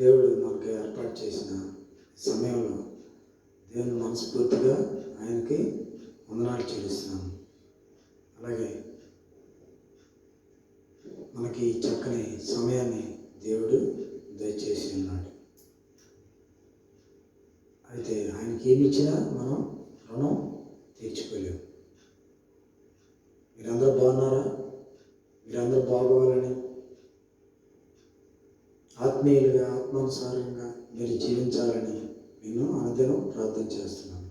దేవుడు మనకి ఏర్పాటు చేసిన సమయంలో దేవుని మనస్ఫూర్తిగా ఆయనకి వందనాలు చెల్లిస్తున్నాను అలాగే మనకి చక్కని సమయాన్ని దేవుడు దయచేసి ఉన్నాడు. అయితే ఆయనకి ఏమి ఇచ్చినా మనం రుణం తీర్చుకోలేము. మీరందరూ బాగున్నారా? మీరందరూ బాగోవాలని ఆత్మీయులుగా ఆత్మానుసారంగా మీరు జీవించాలని నేను అనుదినం ప్రార్థన చేస్తున్నాను.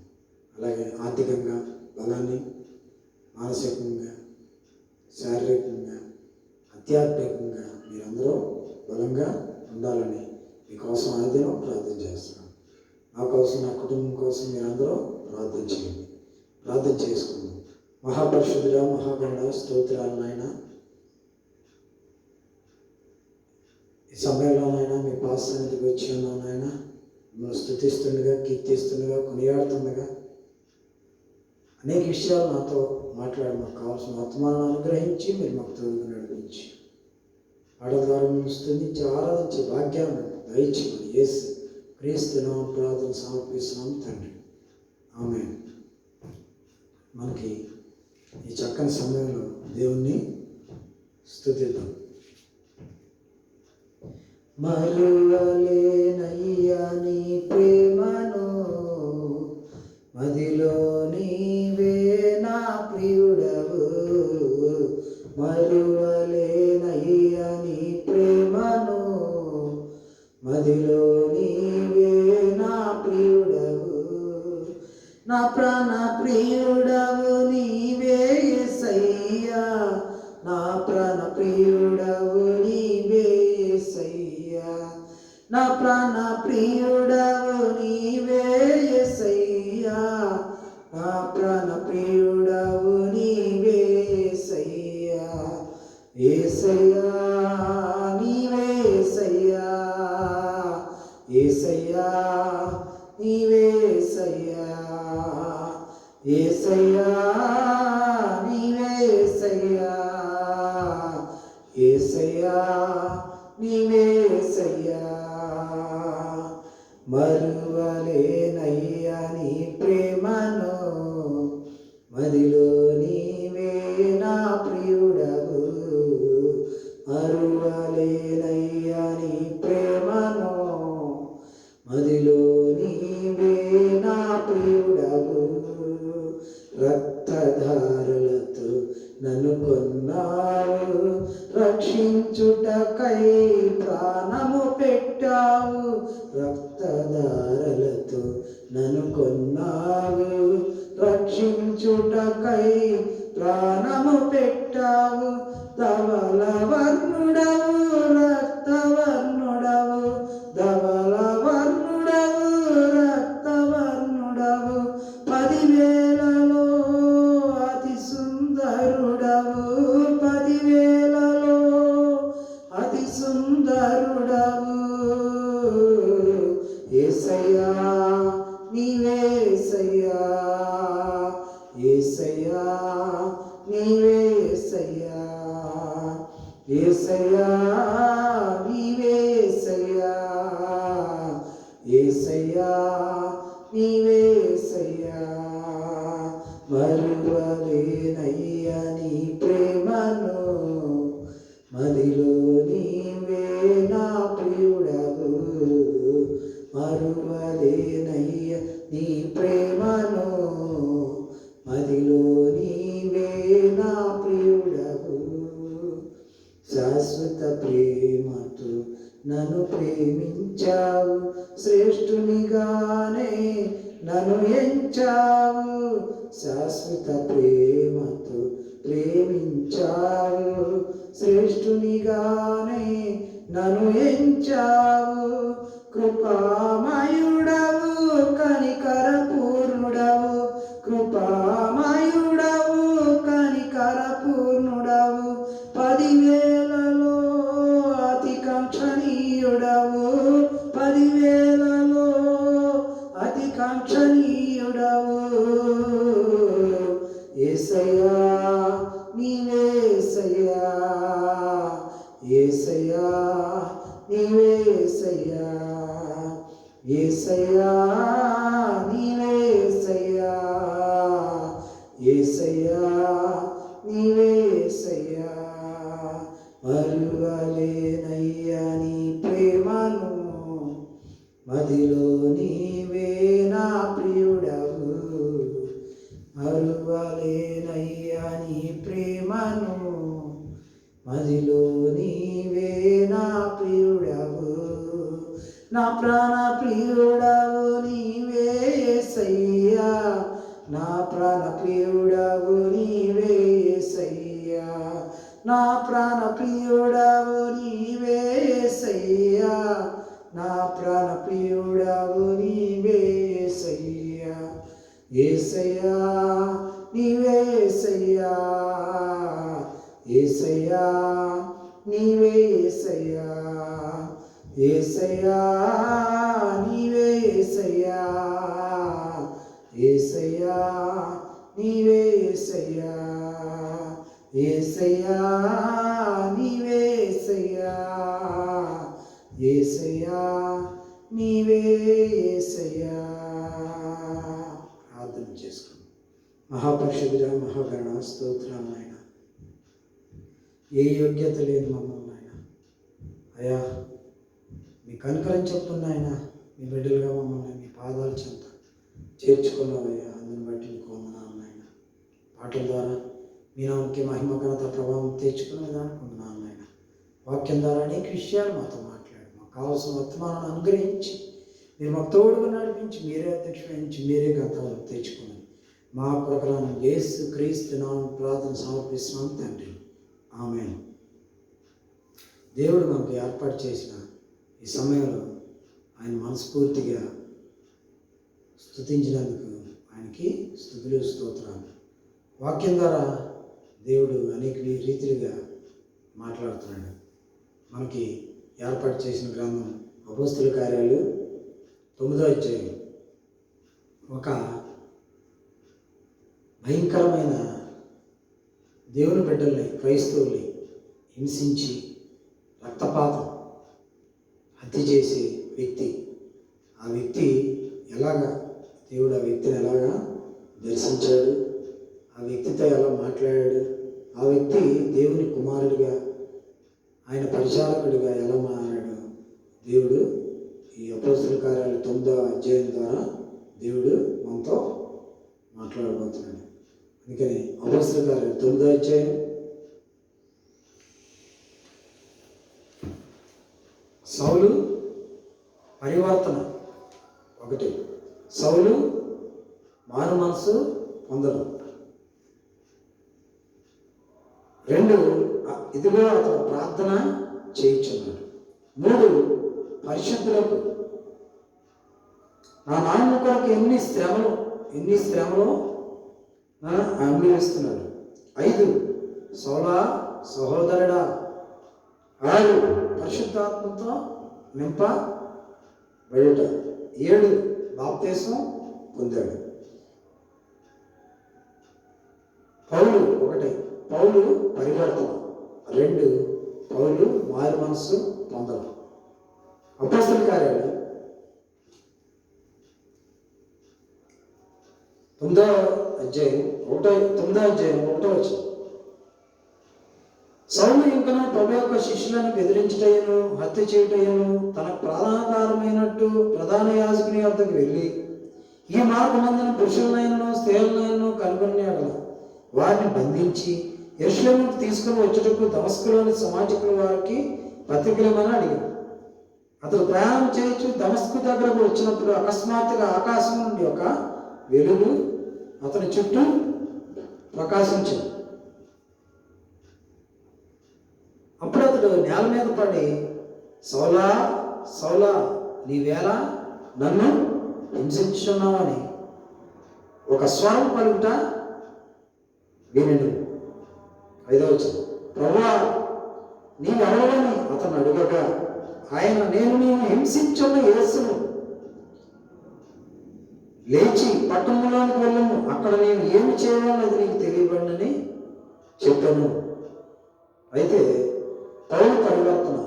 అలాగే ఆర్థికంగా బలాన్ని మానసికంగా శారీరకంగా ఆధ్యాత్మికంగా మీరందరూ బలంగా ఉండాలని మీకోసం అనుదినం ప్రార్థన చేస్తున్నాను. నా కోసం నా కుటుంబం కోసం మీరందరూ ప్రార్థన చేయండి. ప్రార్థన చేసుకుందాం. మహాపరిశుద్ధుడా మహాగండ స్తోత్రాలు నాయన. ఈ సమయంలో మీ వచ్చి ఉన్నాం నాయన. మిమ్మల్ని స్థుతిస్తుండగా కీర్తిస్తుండగా కొనియాడుతుండగా అనేక విషయాలు నాతో మాట్లాడి మాకు కావాల్సిన ఆత్మాలను అనుగ్రహించి మీరు మాకు తోడుగా నడిపించి ఆడ ద్వారా స్థుతించి ఆరాధించే భాగ్యాన్ని దయచేయమని యేసు క్రీస్తున్నాం ప్రార్థన సమర్పిస్తున్నాం తండ్రి. ఆమె మనకి ఈ చక్కని సమయంలో దేవుణ్ణి స్థుతిద్దాం మరువలేనయ్యా నీ ప్రేమను. మదిలో నీవే నా ప్రియుడవు. మరువలేనయ్యా నీ ప్రేమను. మదిలో నీవే నా ప్రియుడవు. నా ప్రాణ ప్రియుడవు. నీవే ఏసయ్యా నీవే ఏసయ్యా నీవే ఏసయ్యా నీవే సయ్యా ప్రాణము పెట్టావు. రక్తధారలతో నన్ను కొన్నావు. రక్షించుటకై ప్రాణము పెట్టావు. తవల వర్ణుడవు నన్ను ఎంచావు మదిలో ఏసయ్యా ఏసయ్యా నీవే ఏసయ్యా ఏసయ్యా నీవే ఏసయ్యా ఏసయ్యా నీవే ఏసయ్యా ఏసయ్యా నీవే ఏసయ్యా. ప్రార్థన చేసుకుని మహాపరిషుడ మహాగణ స్తోత్రాలు ఆయన ఏ యోగ్యత లేదు మమ్మల్ని. అయ్యా మీ కనుకరం చెప్తున్న ఆయన మీ బిడ్డలుగా మమ్మల్ని మీ పాదాలు చెంత చేర్చుకున్నావయ్యా అందుని బట్టి నీకు వందనాలు పాటల ద్వారా మీ నామకి మహిమ ఘనత ప్రభావం తెచ్చుకునేది అనుకుంటున్నాను ఆయన వాక్యం ద్వారా అనేక విషయాలు మాతో మాట్లాడు. మాకు కావాల్సిన వర్తమానాన్ని అనుగ్రహించి మీరు మాకు తోడుగా నడిపించి మీరే అధ్యక్ష వహించి మీరే గతాలు తెచ్చుకుని మా ప్రకారం యేసు క్రీస్తు నామం ప్రార్థన సమర్పిస్తున్నాం తండ్రి. ఆమె దేవుడు మనకు ఏర్పాటు చేసిన ఈ సమయంలో ఆయన మనస్ఫూర్తిగా స్థుతించినందుకు ఆయనకి స్థుతులు స్తోత్రాలు. వాక్యం ద్వారా దేవుడు అనేక రీతిలుగా మాట్లాడుతున్నాడు. మనకి ఏర్పాటు చేసిన గ్రంథం అభోస్తుల కార్యాలు తొమ్మిదో అధ్యాయం. ఒక భయంకరమైన దేవుని బిడ్డల్ని క్రైస్తవుల్ని హింసించి రక్తపాతం హత్య చేసే వ్యక్తి ఆ వ్యక్తి ఎలాగా దేవుడు ఆ వ్యక్తిని ఎలాగా దర్శించాడు ఆ వ్యక్తితో ఎలా మాట్లాడాడు ఆ వ్యక్తి దేవుని కుమారుడిగా ఆయన పరిచారకుడిగా ఎలా మారాడు దేవుడు ఈ అపోస్తుల కార్యాలు తొమ్మిదో అధ్యాయం ద్వారా దేవుడు మనతో మాట్లాడబోతున్నాడు. అందుకని అపోస్తుల కార్యాలు తొమ్మిదో అధ్యాయం సౌలు పరివర్తన ఒకటి. సౌలు మారు మనసు పొందడం. రెండు ఇదిగో అతను ప్రార్థన చేయించున్నాడు. మూడు పరిశుద్ధులకు నా నాన్న కొరకు ఎన్ని శ్రమలు ఎన్ని శ్రమలు ఆ, ఐదు సోలా సహోదరుడా ఆరు పరిశుద్ధాత్మతో నింప బయట ఏడు బాప్తేశం పొందాడు. పౌలు ఒకటి పౌలు పరివర్తన. రెండు పౌలు మారు మనస్సు పొందడం. అపస్తుల కార్యాలు. తొమ్మిదో అధ్యాయం ఒకటో తొమ్మిదో అధ్యాయం ఒకటో వచ్చింది సౌలు ఇంకను ప్రభు యొక్క శిష్యులను బెదిరించటయ్యను హత్య చేయటయ్యను తన ప్రాణాధారమైనట్టు ప్రధాన యాజకుని వద్దకు వెళ్ళి ఈ మార్గమందున పురుషులనైనను స్త్రీలనైనను కనుగొన్నాడు వారిని బంధించి ఎరుషులకు తీసుకుని వచ్చేటప్పుడు దమస్కులోని సమాజకుల వారికి పత్రికలమని అడిగాడు. అతడు ప్రయాణం చేయొచ్చు దమస్కు దగ్గరకు వచ్చినప్పుడు అకస్మాత్తుగా ఆకాశం నుండి ఒక వెలుగు అతని చుట్టూ ప్రకాశించింది అప్పుడు అతడు నేల మీద పడి సోలా సోలా నీవేళ నన్ను హింసించున్నావని ఒక స్వరం పలుకుట వినడు ఐదవ వచనం. ప్రభా నీవెవరని అతను అడుగగా ఆయన నేను నేను హింసించున్న యేసును. లేచి పట్టణంలోనికి వెళ్ళము. అక్కడ నేను ఏమి చేయాలన్నది నీకు తెలియబడినని చెప్పాను. అయితే పౌరు పరివర్తన.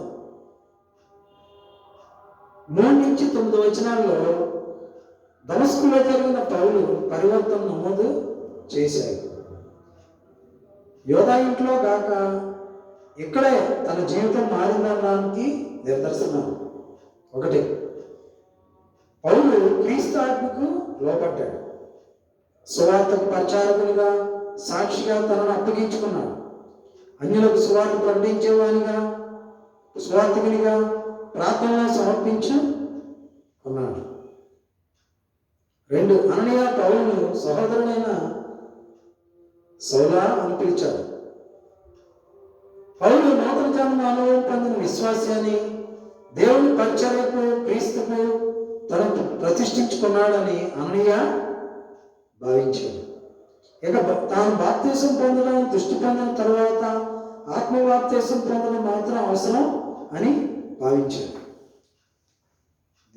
మూడు నుంచి తొమ్మిది వచనాల్లో దమస్కులో జరిగిన పౌలు పరివర్తన నమోదు చేశాడు. యోధా ఇంట్లో కాక ఇక్కడే తన జీవితం మారిందనడానికి నిదర్శనం ఒకటి పౌలు క్రీస్తు ఆజ్ఞకు లోపడ్డాడు సువార్తకు ప్రచారకునిగా సాక్షిగా తనను అప్పగించుకున్నాడు. అన్యులకు సువార్త ప్రకటించేవానిగా స్వార్థకునిగా ప్రార్థనలో సమర్పించుకున్నాడు రెండు అననీయ పౌరులు సహోదరుడైన సౌలా అని పిలిచాడు. పౌరులు నూతన జన్మలో పొందిన విశ్వాసాన్ని దేవుని పరిచర్యకు క్రీస్తుకు తను ప్రతిష్ఠించుకున్నాడని అననీయ భావించాడు. ఇక తాను బాప్తీసం పొందడం దృష్టి పొందిన తర్వాత ఆత్మ బాప్తీసం పొందడం మాత్రం అవసరం అని భావించాడు.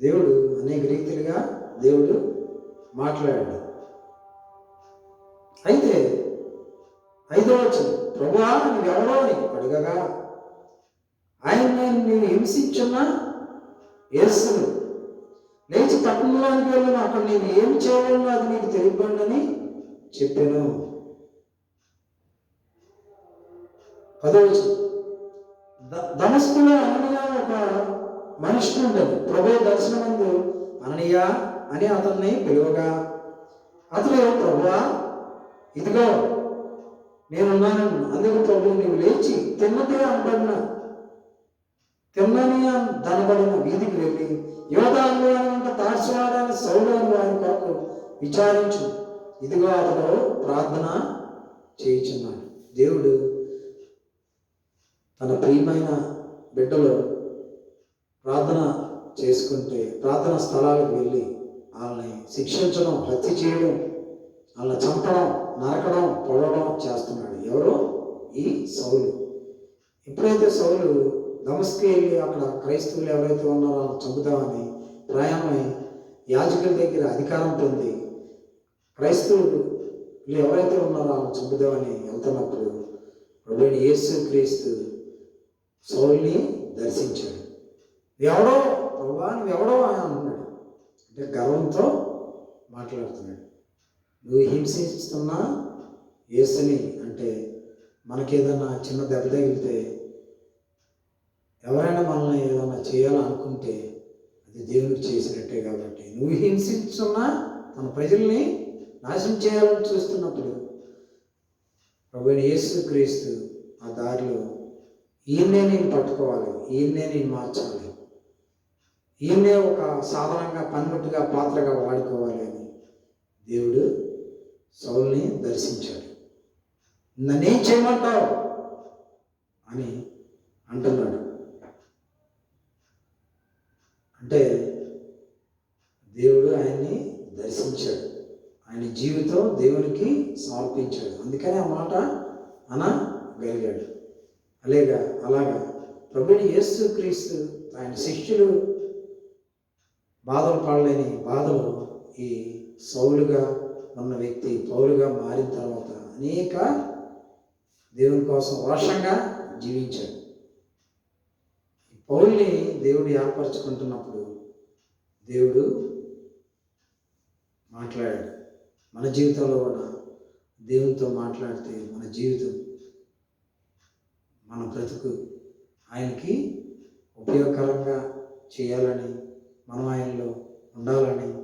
దేవుడు అనేక రీతిలుగా దేవుడు మాట్లాడాడు. అయితే ఐదో వచ్చింది ప్రభువా నువ్వెవరో అని అడగగా ఆయన నేను నేను హింసించున్నా యేసును లేచి పట్టణంలోనికి వెళ్ళను అక్కడ నేను ఏం చేయాలన్నా అది నీకు తెలియబండి అని చెప్పాను. పదవచ్చు దమస్కులో అననీయ ఒక మనిషి ఉండదు ప్రభు దర్శనమందు అననీయ అని అతన్ని పిలువగా అతడు ప్రభువా ఇదిగో నేనున్నాను అందుకు ప్రభు నీవు లేచి తిన్నదే అనబడిన తిన్నని దనబడిన వీధికి వెళ్ళి యువత అనుభవాన్ని తార్చువాడని సౌలు అనుభవాన్ని కొరకు విచారించు ఇదిగో అతడు ప్రార్థన చేయించున్నాడు. దేవుడు తన ప్రియమైన బిడ్డలు ప్రార్థన చేసుకుంటే ప్రార్థన స్థలాలకు వెళ్ళి వాళ్ళని శిక్షించడం హత్య చేయడం వాళ్ళని చంపడం నరకడం పొడవడం చేస్తున్నాడు. ఎవరు? ఈ సౌలు. ఎప్పుడైతే సౌలు దమస్కి వెళ్ళి అక్కడ క్రైస్తవులు ఎవరైతే ఉన్నారో వాళ్ళని చంపుదామని ప్రయాణమై యాజకుల దగ్గర అధికారం పొంది క్రైస్తవులు ఎవరైతే ఉన్నారో ఆ చంపుదామని వెళ్తున్నప్పుడు ప్రభుని యేసు క్రీస్తు సౌల్ని దర్శించాడు. ఎవడో ప్రభా ఎవడో అని అంటున్నాడు అంటే గర్వంతో మాట్లాడుతున్నాడు. నువ్వు హింసిస్తున్నా యేసుని అంటే మనకేదన్నా చిన్న దెబ్బ తగిలితే ఎవరైనా మనల్ని ఏదైనా చేయాలనుకుంటే అది దేవునికి చేసినట్టే కాబట్టి. నువ్వు హింసిస్తున్నా తన ప్రజల్ని నాశనం చేయాలని చూస్తున్నప్పుడు ప్రభుని యేసు క్రీస్తు ఆ దారిలో ఈయన్నే నేను పట్టుకోవాలి ఈయన్నే నేను మార్చాలి ఈయన్నే ఒక సాధారణంగా పనిముట్టుగా పాత్రగా వాడుకోవాలి అని దేవుడు సౌల్ని దర్శించాడు. నన్నేం చేయమంటావు? అని అంటున్నాడు. అంటే దేవుడు ఆయన్ని దర్శించాడు. ఆయన జీవితం దేవునికి సమర్పించాడు. అందుకనే ఆ మాట అనగలిగాడు. అలాగా అలాగా. ప్రభుని యేసు క్రీస్తు ఆయన శిష్యులు బాధలు పడలేని బాధలు ఈ సౌలుగా ఉన్న వ్యక్తి పౌలుగా మారిన తర్వాత అనేక దేవుని కోసం రోషంగా జీవించాడు. ఈ పౌల్ని దేవుడు ఏర్పరచుకుంటున్నప్పుడు దేవుడు మాట్లాడాడు. మన జీవితంలో కూడా దేవునితో మాట్లాడితే మన జీవితం మన బ్రతుకు ఆయనకి ఉపయోగకరంగా చేయాలని మనం ఆయనలో ఉండాలని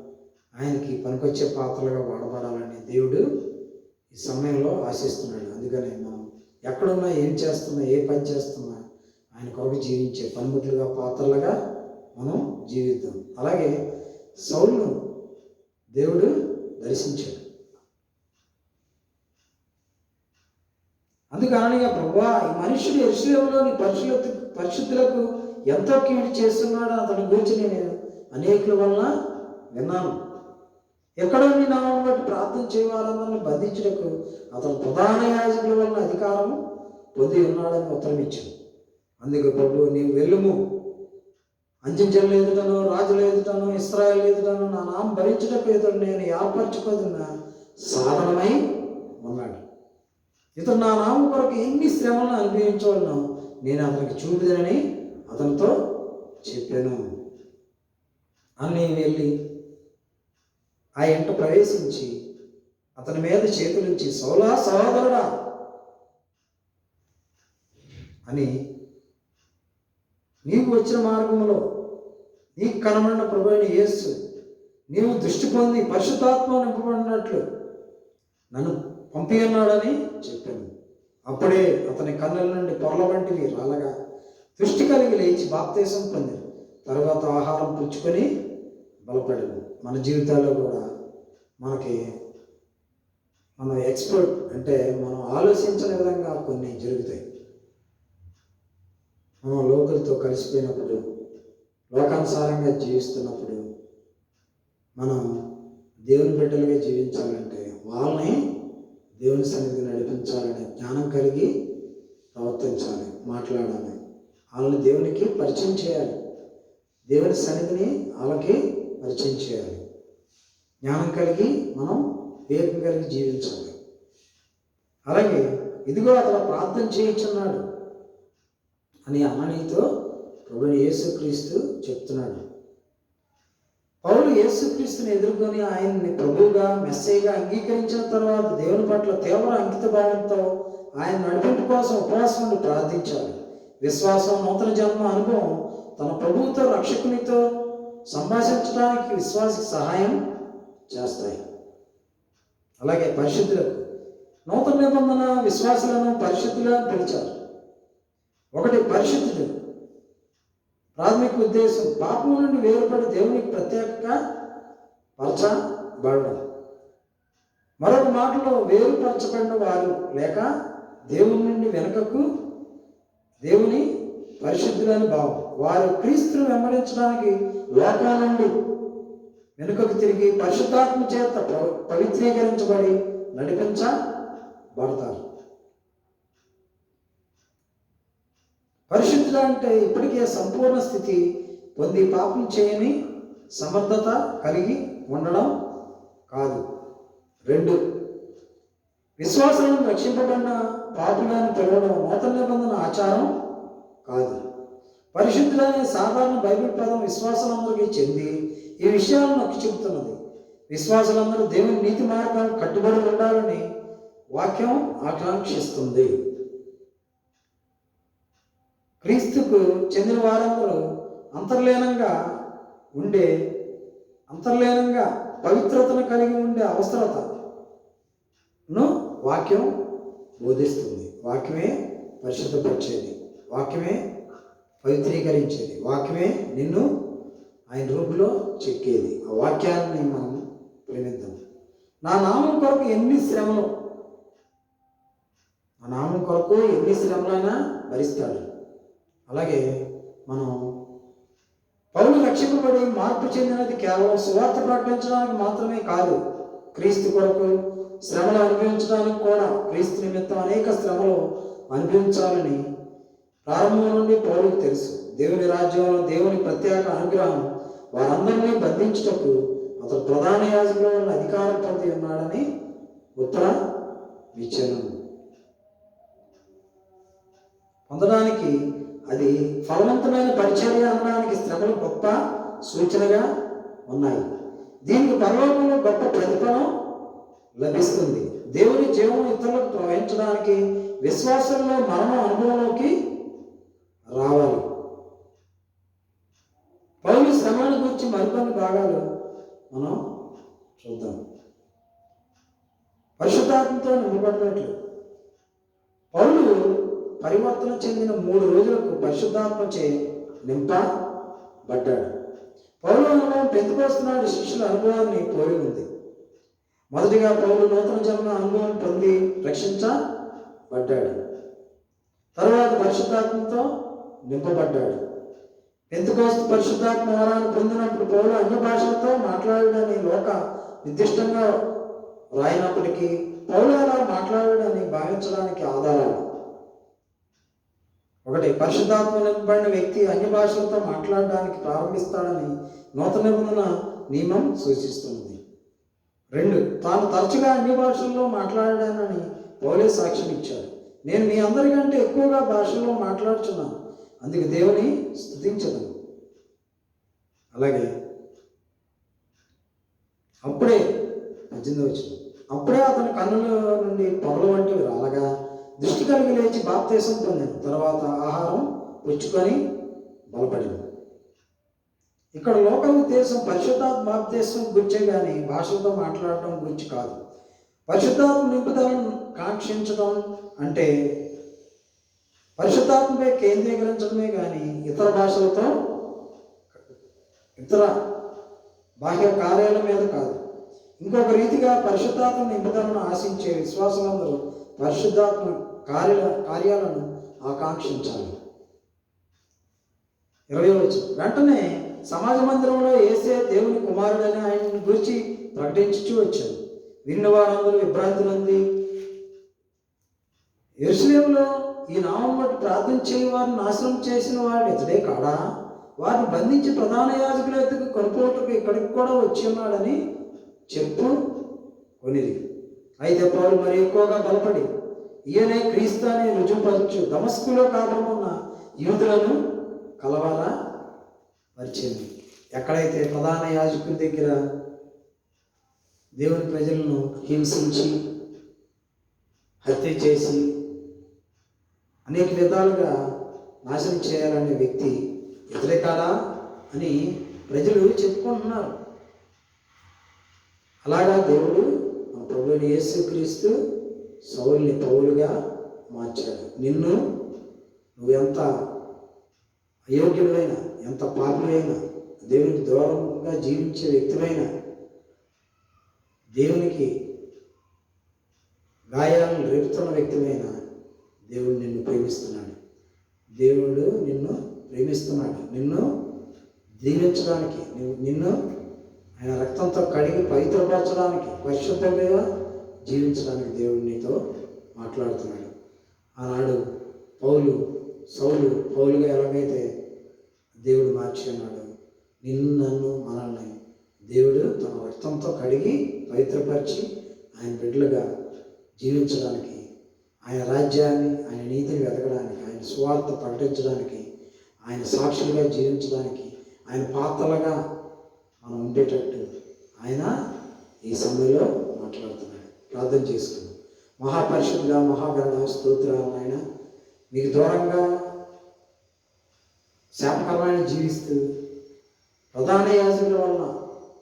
ఆయనకి పనికొచ్చే పాత్రలుగా వాడబడాలని దేవుడు ఈ సమయంలో ఆశిస్తున్నాడు. అందుకనే మనం ఎక్కడున్నా ఏం చేస్తున్నా ఏ పని చేస్తున్నా ఆయన కొరకు జీవించే పనిముట్లుగా పాత్రలుగా మనం జీవిద్దాం. అలాగే సౌలును దేవుడు దర్శించాడు. అందుకనగా ప్రభా ఈ మనుషులు ఎరుసలేములోని పరిశుద్ధ పరిశుద్ధులకు ఎంతో కీడు చేస్తున్నాడో అతని గురించి నేను అనేకుల వలన విన్నాను. ఎక్కడో నీ నామం బట్టి ప్రార్థన చేయవారందరిని బంధించడానికి అతను ప్రధాన యాజకుల వలన అధికారం పొంది ఉన్నాడని ఉత్తరం ఇచ్చాను అందుకే ప్రభు నీవు వెళ్ళుము. అంచెంచెలు ఎదుటను రాజులు ఎదుటను ఇస్రాయల్ ఎదుటను నా నామం భరించట ఇతడు నేను ఏర్పరచుకోదున్న సాధనమై ఉన్నాడు. ఇతను నా నామ కొరకు ఎన్ని శ్రమలను అనుభవించవలను నేను అతనికి చూపుదనని అతనితో చెప్పాను. అని వెళ్ళి ఆ ఇంట ప్రవేశించి అతని మీద చేతులుంచి సోలా సహోదరుడా అని నీవు వచ్చిన మార్గంలో నీకు కనబడిన ప్రభుని యేసు నీవు దృష్టి పొంది పరిశుద్ధాత్మ నింపబడినట్లు నన్ను పంపియన్నాడని చెప్పాను. అప్పుడే అతని కన్నుల నుండి పొరల వంటివి రాలగా దృష్టి కలిగి లేచి బాప్తేశం పొందారు తర్వాత ఆహారం పుచ్చుకొని బలపడను. మన జీవితాల్లో కూడా మనకి మనం ఎక్స్పర్ట్ అంటే మనం ఆలోచించని విధంగా కొన్ని జరుగుతాయి. మనం లోకలతో కలిసిపోయినప్పుడు లోకానుసారంగా జీవిస్తున్నప్పుడు మనం దేవుని బిడ్డలుగా జీవించాలంటే వాళ్ళని దేవుని సన్నిధి నడిపించాలనే జ్ఞానం కలిగి ప్రవర్తించాలి మాట్లాడాలి. వాళ్ళని దేవునికి పరిచయం చేయాలి. దేవుని సన్నిధిని వాళ్ళకి పరిచయం చేయాలి. జ్ఞానం కలిగి మనం వివేకం కలిగి జీవించాలి. అలాగే ఇదిగో అతను ప్రార్థన చేయించున్నాడు అని అమ్మనితో ప్రభుని యేసుక్రీస్తు చెప్తున్నాడు. పౌలు యేసుక్రీస్తుని ఎదుర్కొని ఆయన్ని ప్రభువుగా మెస్సేగా అంగీకరించిన తర్వాత దేవుని పట్ల తీవ్ర అంకిత భావంతో ఆయన నడిపింపు కోసం ఉపవాసం నుండి ప్రార్థించాలి విశ్వాసం నూతన జన్మ అనుభవం తన ప్రభువుతో రక్షకునితో సంభాషించడానికి విశ్వాసకి సహాయం చేస్తాయి. అలాగే పరిశుద్ధులకు నూతన నిబంధన విశ్వాసులను పరిశుద్ధులను పిలిచారు. ఒకటి పరిశుద్ధుడు ప్రాథమిక ఉద్దేశం పాపం నుండి వేరుపడి దేవునికి ప్రత్యేకంగా పరచబడడం మరొక మాటలో వేరుపరచబడిన వారు లేక దేవుని నుండి వెనుకకు దేవుని పరిశుద్ధులని భావం. వారు క్రీస్తును వెంబడించడానికి లోకాల నుండి వెనుకకు తిరిగి పరిశుద్ధాత్మ చేత పవిత్రీకరించబడి నడిపించబడతారు. పరిశుద్ధులు అంటే ఇప్పటికే సంపూర్ణ స్థితి. పొంది పాపం చేయని సమర్థత కలిగి ఉండడం కాదు. రెండు విశ్వాసాలను రక్షింపబడిన పాపులను పిలవడం నూతన నిబంధన ఆచారం కాదు. పరిశుద్ధులనే సాధారణ బైబిల్ పదం విశ్వాసులందరికీ చెంది ఈ విషయాలను నొక్కి చెబుతున్నది. విశ్వాసులందరూ దేవుని నీతి మార్గాన్ని కట్టుబడి ఉండాలని వాక్యం ఆకాంక్షిస్తుంది. క్రీస్తుకు చెందిన వారందరూ అంతర్లీనంగా ఉండే అంతర్లీనంగా పవిత్రతను కలిగి ఉండే అవసరతను వాక్యం బోధిస్తుంది. వాక్యమే పరిశుద్ధపరిచేది. వాక్యమే పవిత్రీకరించేది. వాక్యమే నిన్ను ఆయన రూపులో చెక్కేది. ఆ వాక్యాన్ని మనం ప్రేమిద్దాం. నా నామం కొరకు ఎన్ని శ్రమలు నా నామం కొరకు ఎన్ని శ్రమలైనా భరిస్తాడు. అలాగే మనం పౌలు రక్షింపబడి మార్పు చెందినది కేవలం సువార్త ప్రకటించడానికి మాత్రమే కాదు క్రీస్తు కొరకు శ్రమలు అనుభవించడానికి కూడా క్రీస్తు నిమిత్తం అనేక శ్రమలు అనుభవించాలని ప్రారంభం నుండి పౌరుకు తెలుసు. దేవుని రాజ్యంలో దేవుని ప్రత్యేక అనుగ్రహం వారందరినీ బంధించుటకు అతను ప్రధాన యాజకుల వల్ల అధికారం పొంది ఉన్నాడని ఉత్తర ఇచ్చాను పొందడానికి అది ఫలవంతమైన పరిచర్య అనడానికి శ్రమలు గొప్ప సూచనగా ఉన్నాయి. దీనికి పరలోకంలో గొప్ప ప్రతిఫలం లభిస్తుంది. దేవుని జీవం ఇతరులకు ప్రవహించడానికి విశ్వాసంలో మరణం అనుభవంలోకి రావాలి. పౌరు శ్రమల గురించి మరికొన్ని భాగాలు మనం చూద్దాం. పరిశుద్ధాత్మతో నిలబడినట్లు పౌరులు పరివర్తన చెందిన మూడు రోజులకు పరిశుద్ధాత్మచే నింపబడ్డాడు. పౌలు అనుభవం పెందుకొస్తున్నాడు శిష్యుల అనుభవాన్ని పోలి ఉంది. మొదటిగా పౌలు నూతన జన్మ అనుభవం పొంది రక్షించబడ్డాడు. తర్వాత పరిశుద్ధాత్మతో నింపబడ్డాడు. పెంతుకోస్తు పరిశుద్ధాత్మ వరాన్ని పొందినప్పుడు పౌరులు అన్ని భాషలతో మాట్లాడని లోక నిర్దిష్టంగా రాయినప్పటికీ పౌరులు అలా మాట్లాడని భావించడానికి ఆధారాలు ఒకటి పరిశుద్ధాత్మ నింపబడిన వ్యక్తి అన్ని భాషలతో మాట్లాడడానికి ప్రారంభిస్తాడని నూతన నిబంధన నియమం సూచిస్తుంది రెండు తాను తరచుగా అన్ని భాషల్లో మాట్లాడానని పోలీస్ సాక్ష్యం ఇచ్చాడు నేను మీ అందరికంటే ఎక్కువగా భాషల్లో మాట్లాడుచున్నాను అందుకు దేవుని స్థుతించదు అలాగే అప్పుడే పద్దెనిమిది వచ్చింది అప్పుడే అతని కన్నుల నుండి పొరలు వంటివి రాలగా నుంచి కలిగి బాప్తీసం పొందాను తర్వాత ఆహారం పుచ్చుకొని బలపడింది. ఇక్కడ లోక ఉద్దేశం పరిశుద్ధాత్మ బాప్తీసం గురించే కానీ భాషలతో మాట్లాడటం గురించి కాదు. పరిశుద్ధాత్మ నింపుదలను కాంక్షించడం అంటే పరిశుద్ధాత్మపై కేంద్రీకరించడమే కానీ ఇతర భాషలతో ఇతర బాహ్య కార్యాల మీద కాదు. ఇంకొక రీతిగా పరిశుద్ధాత్మ నింపుదలను ఆశించే విశ్వాసులందరూ పరిశుద్ధాత్మ కార్య కార్యాలను ఆకాంక్షించాలి. ఇరవై వచ్చు వెంటనే సమాజ మందిరంలో ఏసే దేవుని కుమారుడని ఆయన గురించి ప్రకటించుచూ వచ్చాడు. విన్న వారందరూ విభ్రాంతి నొంది ఎరుసలేంలో ఈ నామం బట్టి ప్రార్థన చేయి వారిని నాశనం చేసిన వాడు ఇతడే కాడా? వారిని బంధించి ప్రధాన యాజకుల ఎత్తుకు కొనుక్కోటకు ఇక్కడికి కూడా వచ్చి ఉన్నాడని చెప్పు కొనిది అయితే పౌరులు మరి ఎక్కువగా బలపడి ఈయనే క్రీస్తు అని రుజువుపరచు దమస్కులో కాపురం యూదులను కలవాలా? పరిచింది ఎక్కడైతే ప్రధాన యాజకుల దగ్గర దేవుని ప్రజలను హింసించి హత్య చేసి అనేక విధాలుగా నాశనం చేయాలనే వ్యక్తి ఇతరే కాదా అని ప్రజలు చెప్పుకుంటున్నారు. అలాగా దేవుడు మా ప్రభుని యేసుక్రీస్తు సౌల్ని పౌలుగా మార్చాడు. నిన్ను నువ్వెంత అయోగ్యుడైనా ఎంత పాపమైనా దేవునికి దూరంగా జీవించే వ్యక్తివైన దేవునికి గాయాలను రేపుతున్న వ్యక్తివైన దేవుడు నిన్ను ప్రేమిస్తున్నాడు. దేవుడు నిన్ను ప్రేమిస్తున్నాడు. నిన్ను దీవించడానికి నిన్ను ఆయన రక్తంతో కడిగి పవిత్రపరచడానికి పరిశుద్ధంగా జీవించడానికి దేవుడు నీతో మాట్లాడుతున్నాడు. ఆనాడు పౌలు సౌలు పౌలుగా ఎలాగైతే దేవుడు మార్చి అన్నాడు నిన్ను నన్ను మనల్ని దేవుడు తన రక్తంతో కడిగి పవిత్రపరిచి ఆయన బిడ్డలుగా జీవించడానికి ఆయన రాజ్యాన్ని ఆయన నీతిని వెతకడానికి ఆయన స్వార్థ ప్రకటించడానికి ఆయన సాక్షులుగా జీవించడానికి ఆయన పాత్రలుగా మనం ఉండేటట్టు ఆయన ఈ సమయంలో మాట్లాడుతున్నాడు. ప్రార్థన చేసుకున్నాం మహాపరిషుద్ధ మహాగణ స్తోత్రాలు మీకు దూరంగా శాపకరమైన జీవిస్తూ ప్రధాన యాజకుల వలన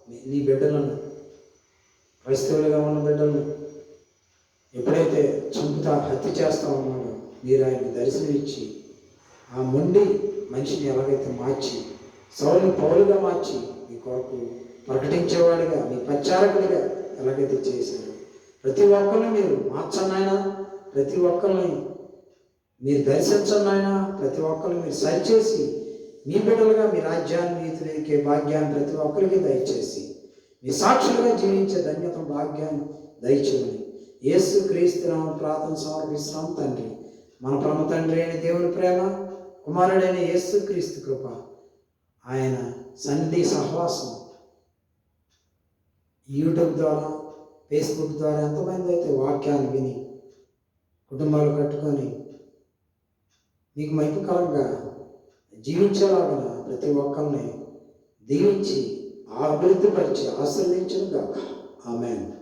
నీ- బిడ్డలను క్రైస్తవులుగా ఉన్న బిడ్డలను ఎప్పుడైతే చంపుతా హత్య చేస్తా ఉన్నాడో మీరు ఆయన దర్శనమిచ్చి ఆ మొండి మనిషిని ఎలాగైతే మార్చి సౌలుని పౌలుగా మార్చి మీ కొరకు ప్రకటించేవాడిగా మీ ప్రచారకుడిగా ఎలాగైతే చేశారు ప్రతి ఒక్కరిని మీరు మార్చండి ఆయన ప్రతి ఒక్కరిని మీరు దర్శించండి ఆయన ప్రతి ఒక్కరిని మీరు సరిచేసి మీ బిడ్డలుగా మీ రాజ్యాన్ని నీతికే భాగ్యాన్ని ప్రతి ఒక్కరికి దయచేసి మీ సాక్షులుగా జీవించే ధన్యత భాగ్యాన్ని దయచేయమని యేసు క్రీస్తునామ ప్రార్థన సమర్పిస్తున్నాం తండ్రి. మన ప్రమ తండ్రి అయిన దేవుని ప్రేమ కుమారుడైన యేసు క్రీస్తు కృప ఆయన సన్నిధి సహవాసం యూట్యూబ్ ద్వారా ఫేస్బుక్ ద్వారా ఎంతమంది అయితే వాక్యాన్ని విని కుటుంబాలు కట్టుకొని మీకు మైపుకరంగా జీవించేలాగా ప్రతి ఒక్కరిని దీవించి అభివృద్ధిపరిచి ఆశీర్వదించను కాక ఆమెను.